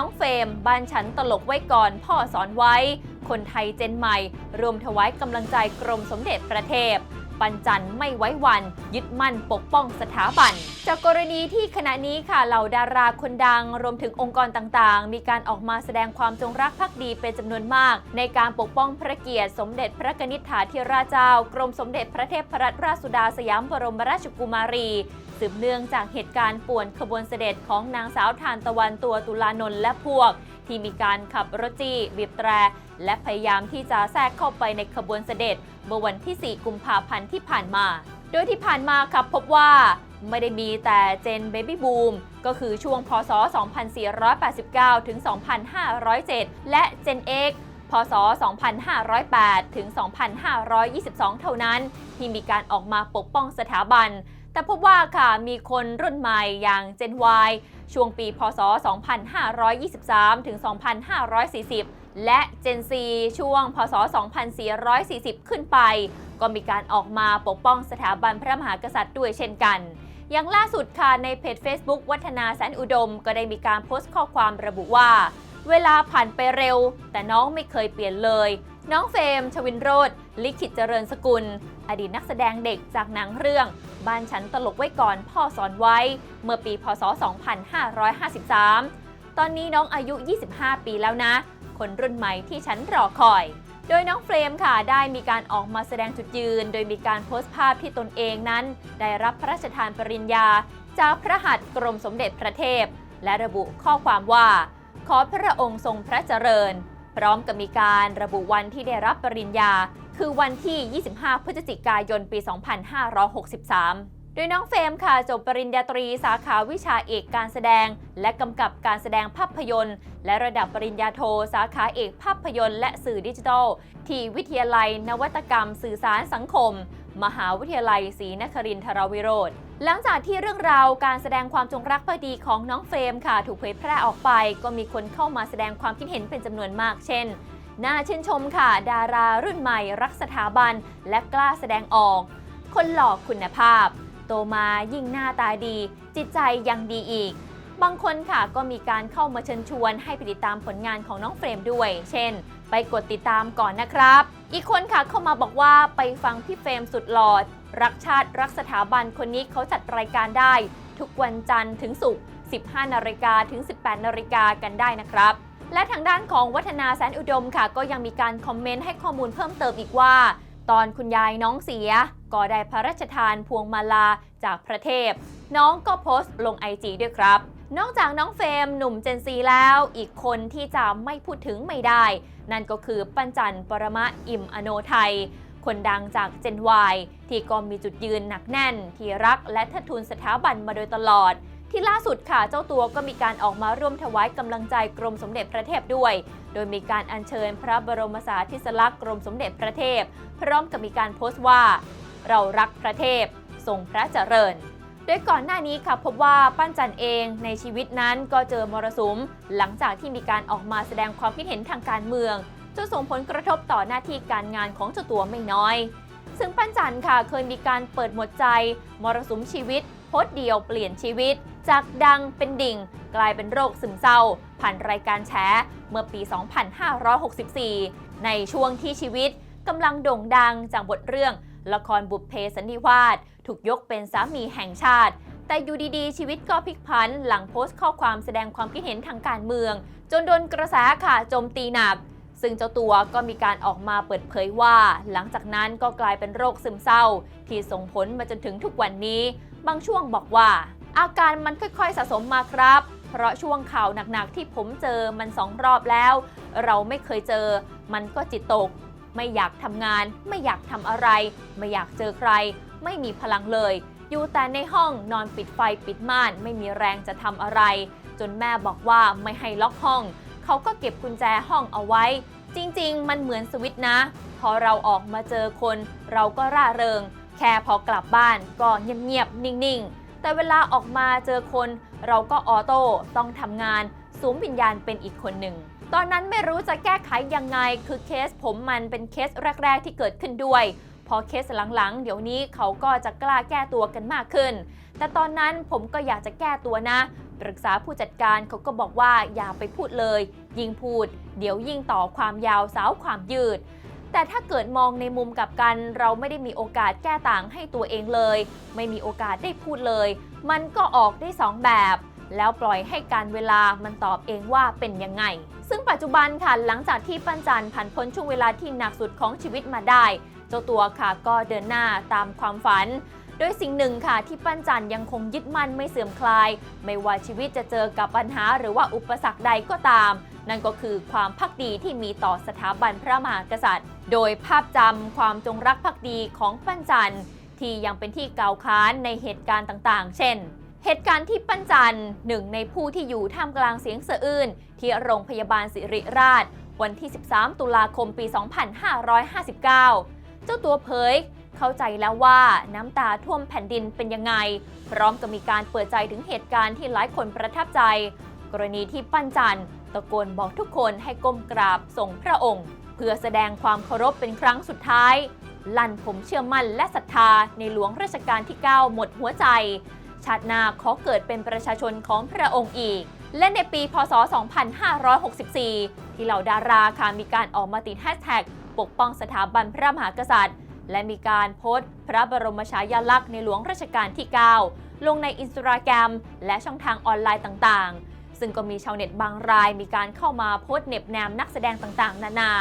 น้องเฟรมบ้านฉันตลกไว้ก่อนพ่อสอนไว้ คนไทยเจนใหม่รวมถวายกำลังใจกรมสมเด็จพระเทพ ปันจันไม่ไว้วัน ยึดมั่นปกป้องสถาบัน จากกรณีที่ขณะนี้ค่ะเหล่าดาราคนดังรวมถึงองค์กรต่างๆ มีการออกมาแสดงความจงรักภักดีเป็นจำนวนมาก ในการปกป้องพระเกียรติสมเด็จพระกนิษฐาธิราชเจ้า กรมสมเด็จพระเทพรัตนราชสุดาสยามบรมราชกุมารี สืบเนื่องจากเหตุการณ์ป่วนขบวนเสด็จของนางสาวทานตะวันตัวตุลานนท์และพวก ที่มีการขับรถจี้บีบแตร และพยายามที่จะแทรกเข้าไปในขบวนเสด็จเมื่อวันที่ 4 กุมภาพันธ์ที่ผ่านมา โดยที่ผ่านมาครับพบว่าไม่ได้มีแต่เจนเบบี้บูมก็คือช่วงพศ 2489 ถึง 2507 และเจน X พศ 2508 ถึง 2522 เท่านั้น ที่มีการออกมาปกป้องสถาบัน แต่พบว่าค่ะมีคนรุ่นใหม่อย่าง Gen Y ช่วงปี พศ 2523 ถึง 2540 และ Gen Z ช่วง พศ 2440 ขึ้นไป ก็มีการออกมาปกป้องสถาบันพระมหากษัตริย์ด้วยเช่นกัน อย่างล่าสุดค่ะในเพจ Facebook วัฒนาแสนอุดม ก็ได้มีการโพสต์ข้อความระบุว่า เวลาผ่านไปเร็ว แต่น้องไม่เคยเปลี่ยนเลย น้องเฟรมชวินโรธลิขิตเจริญสกุล อดีตนักแสดงเด็กจากหนังเรื่อง บ้านฉันตลกไว้ก่อนพ่อสอนไว้ เมื่อปี พศ 2553 ตอนนี้น้องอายุ 25 ปีแล้วนะ คนรุ่นใหม่ที่ฉันรอคอย โดยน้องเฟรมค่ะได้มีการออกมาแสดงจุดยืน โดยมีการโพสต์ภาพที่ตนเองนั้น ได้รับพระราชทานปริญญา จากพระหัตถ์กรมสมเด็จพระเทพ และระบุข้อความว่า ขอพระองค์ทรงพระเจริญ พร้อมกับมีการระบุวันที่ได้รับปริญญา คือวันที่ 25 พฤศจิกายน ปี 2563 ดยน้องเฟรมค่ะจบปริญญาตรีสาขาวิชาเอกการแสดง และกำกับการแสดงภาพยนตร์ และระดับปริญญาโทสาขาเอกภาพยนตร์และสื่อดิจิทัล ที่วิทยาลัย นวัตกรรม สื่อสารสังคม มหาวิทยาลัยศรีนครินทรวิโรธหลังจากที่เรื่องราวการแสดงความจงรักภักดีของน้องเฟรมค่ะ ถูกเผยแพร่ออกไป ก็มีคนเข้ามาแสดงความคิดเห็นเป็นจำนวนมากเช่นน่าชื่นชมค่ะ ดารารุ่นใหม่ รักสถาบัน และกล้าแสดงออก คนหล่อคุณภาพ โตมายิ่งหน้าตาดี จิตใจยังดีอีก บางคนค่ะก็มีการเข้ามาเชิญชวนให้ไปติดตามผลงานของน้องเฟรมด้วย เช่น ไปกดติดตามก่อนนะครับ อีกคนค่ะเข้ามาบอกว่าไปฟังพี่เฟรมสุดหลอด รักชาติรักสถาบันคนนี้เขาจัดรายการได้ ทุกวันจันทร์ถึงศุกร์ 15 นาฬิกาถึง 18 นาฬิกากันได้นะครับและทางด้านของวัฒนาแสนอุดมค่ะ ก็ยังมีการคอมเมนต์ให้ข้อมูลเพิ่มเติมอีกว่า ตอนคุณยายน้องเสีย ก็ได้พระราชทานพวงมาลาจากพระเทพ น้องก็โพสต์ลงไอจีด้วยครับ นอกจากน้องเฟรมหนุ่มเจนซีแล้ว อีกคนที่จะไม่พูดถึงไม่ได้ นั่นก็คือปัญจันปรมะอิมอโนไทย คนดังจากเจนวายที่ก็มีจุดยืนหนักแน่น ที่รักและทัดทุนสถาบันมาโดยตลอดที่ล่าสุดค่ะเจ้าตัวก็มีการออกมาร่วมถวายกำลังใจกรมสมเด็จพระเทพด้วย โดยมีการอัญเชิญพระบรมสารีริสลักษณ์กรมสมเด็จพระเทพ พร้อมกับมีการโพสต์ว่า เรารักพระเทพทรงพระเจริญ โดยก่อนหน้านี้ค่ะพบว่าปั้นจันเองในชีวิตนั้นก็เจอมรสุม หลังจากที่มีการออกมาแสดงความคิดเห็นทางการเมืองจนส่งผลกระทบต่อหน้าที่การงานของเจ้าตัวไม่น้อย ซึ่งปั้นจันค่ะเคยมีการเปิดหมดใจ มรสุมชีวิตโพสเดียวเปลี่ยนชีวิต จากดังเป็นดิ่ง กลายเป็นโรคซึมเศร้า ผ่านรายการแฉเมื่อปี 2564 ในช่วงที่ชีวิตกำลังโด่งดังจากบทเรื่อง ละครบุพเพสันนิวาสถูกยกเป็นสามีแห่งชาติ แต่อยู่ดีๆ ชีวิตก็พลิกผัน หลังโพสต์ข้อความแสดงความคิดเห็นทางการเมือง จนโดนกระแสค่ะโจมตีหนัก ซึ่งเจ้าตัวก็มีการออกมาเปิดเผยว่า หลังจากนั้นก็กลายเป็นโรคซึมเศร้า ที่ส่งผลมาจนถึงทุกวันนี้ บางช่วงบอกว่า อาการมันค่อยๆสะสมมาครับเพราะช่วงข่าวหนักๆที่ผมเจอมันสองรอบแล้ว เราไม่เคยเจอ มันก็จิตตก ไม่อยากทำงาน ไม่อยากทำอะไร ไม่อยากเจอใคร ไม่มีพลังเลย อยู่แต่ในห้องนอนปิดไฟปิดม่าน ไม่มีแรงจะทำอะไร จนแม่บอกว่าไม่ให้ล็อกห้อง เขาก็เก็บกุญแจห้องเอาไว้ จริงๆ มันเหมือนสวิตชนะ พอเราออกมาเจอคน เราก็ร่าเริง แค่พอกลับบ้านก็เงียบๆนิ่งๆ แต่เวลาออกมาเจอคน เราก็ออโต้ต้องทำงานสวมวิญญาณเป็นอีกคนหนึ่ง ตอนนั้นไม่รู้จะแก้ไขยังไง คือเคสผมมันเป็นเคสแรก ๆ ที่เกิดขึ้นด้วย พอเคสหลังๆ เดี๋ยวนี้เขาก็จะกล้าแก้ตัวกันมากขึ้น แต่ตอนนั้นผมก็อยากจะแก้ตัวนะ ปรึกษาผู้จัดการเขาก็บอกว่าอย่าไปพูดเลย ยิ่งพูด เดี๋ยวยิ่งต่อความยาวสาวความยืดแต่ถ้าเกิดมองในมุมกับกัน เราไม่ได้มีโอกาสแก้ต่างให้ตัวเองเลย ไม่มีโอกาสได้พูดเลย มันก็ออกได้สองแบบ แล้วปล่อยให้การเวลามันตอบเองว่าเป็นยังไง ซึ่งปัจจุบันค่ะหลังจากที่ปั้นจันผ่านพ้นช่วงเวลาที่หนักสุดของชีวิตมาได้ เจ้าตัวค่ะก็เดินหน้าตามความฝัน โดยสิ่งหนึ่งค่ะที่ปั้นจันยังคงยึดมั่นไม่เสื่อมคลาย ไม่ว่าชีวิตจะเจอกับปัญหาหรือว่าอุปสรรคใดก็ตาม นั่นก็คือความพักดีที่มีต่อสถาบันพระมหากษัตริย์ โดยภาพจำความจงรักภักดีของปั้นจันที่ยังเป็นที่กล่าวค้านในเหตุการณ์ต่างๆ เช่น เหตุการณ์ที่ปั้นจันหนึ่งในผู้ที่อยู่ท่ามกลางเสียงสะอื้นที่โรงพยาบาลสิริราช วันที่ 13 ตุลาคมปี 2559 เจ้าตัวเผยเข้าใจแล้วว่าน้ำตาท่วมแผ่นดินเป็นยังไง พร้อมกับมีการเปิดใจถึงเหตุการณ์ที่หลายคนประทับใจ กรณีที่ปั้นจันตะโกนบอกทุกคนให้ก้มกราบส่งพระองค์ เพื่อแสดงความเคารพเป็นครั้งสุดท้าย ลั่นผมเชื่อมั่นและศรัทธาในหลวงรัชกาลที่ 9 หมดหัวใจ ชาติหน้าขอเกิดเป็นประชาชนของพระองค์อีก และในปี พศ 2564 ที่เหล่าดาราค่ะมีการออกมาติดแฮชแท็กปกป้องสถาบันพระมหากษัตริย์ และมีการโพสต์ พระบรมฉายาลักษณ์ในหลวงรัชกาลที่ 9 ลงในอินสตาแกรมและช่องทางออนไลน์ต่างๆ ซึ่งก็มีชาวเน็ตบางรายมีการเข้ามาโพสต์เน็บแนมนักแสดงต่างๆ นานา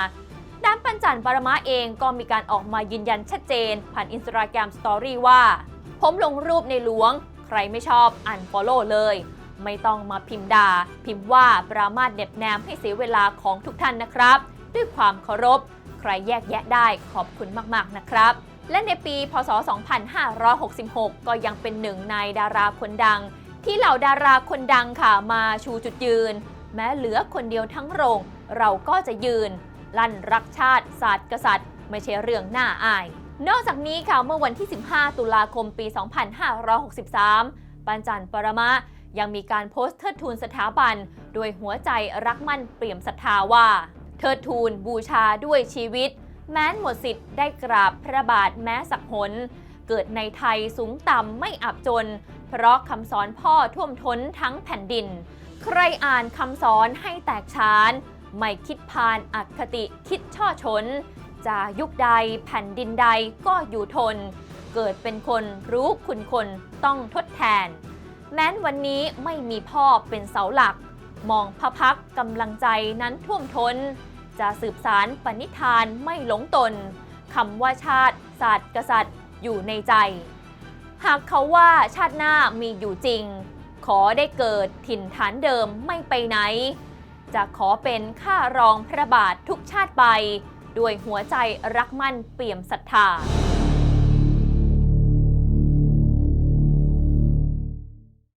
ด้านปัญจันปรมาเองก็มีการออกมายืนยันชัดเจน ผ่านอินสตาแกรมสตอรี่ว่า ผมลงรูปในหลวง ใครไม่ชอบอันฟอลโล่เลย ไม่ต้องมาพิมพ์ด่า พิมพ์ว่าปรามาสเน็บแนมให้เสียเวลาของทุกท่านนะครับ ด้วยความเคารพ ใครแยกแยะได้ขอบคุณมากๆนะครับ และในปี พศ 2566 ก็ยังเป็นหนึ่งในดาราคนดัง ที่เหล่าดาราคนดังค่ะมาชูจุดยืน แม้เหลือคนเดียวทั้งโรง เราก็จะยืน ลั่นรักชาติศาสตร์กษัตริย์ ไม่ใช่เรื่องน่าอาย นอกจากนี้ค่ะเมื่อวันที่ 15 ตุลาคมปี 2563 ปัญจันปรมะ ยังมีการโพสต์เทิดทูนสถาบัน โดยหัวใจรักมั่นเปี่ยมศรัทธาว่า เทิดทูนบูชาด้วยชีวิต แม้นหมดสิทธิ์ได้กราบพระบาทแม้สักหน เกิดในไทยสูงต่ำไม่อับจน เพราะคำสอนพ่อท่วมท้นทั้งแผ่นดิน ใครอ่านคำสอนให้แตกฉาน ไม่คิดพานอคติคิดช่อชน จะยุคใดแผ่นดินใดก็อยู่ทน เกิดเป็นคนรู้คุณคนต้องทดแทน แม้นวันนี้ไม่มีพ่อเป็นเสาหลัก มองพระพักกำลังใจนั้นท่วมทนจะสืบสารปณิธานไม่หลงตนคำว่าชาติศาสตร์กษัตริย์อยู่ในใจ หากเขาว่าชาติหน้ามีอยู่จริง ขอได้เกิดถิ่นฐานเดิมไม่ไปไหน จะขอเป็นข้ารองพระบาททุกชาติไป ด้วยหัวใจรักมั่นเปี่ยมศรัทธา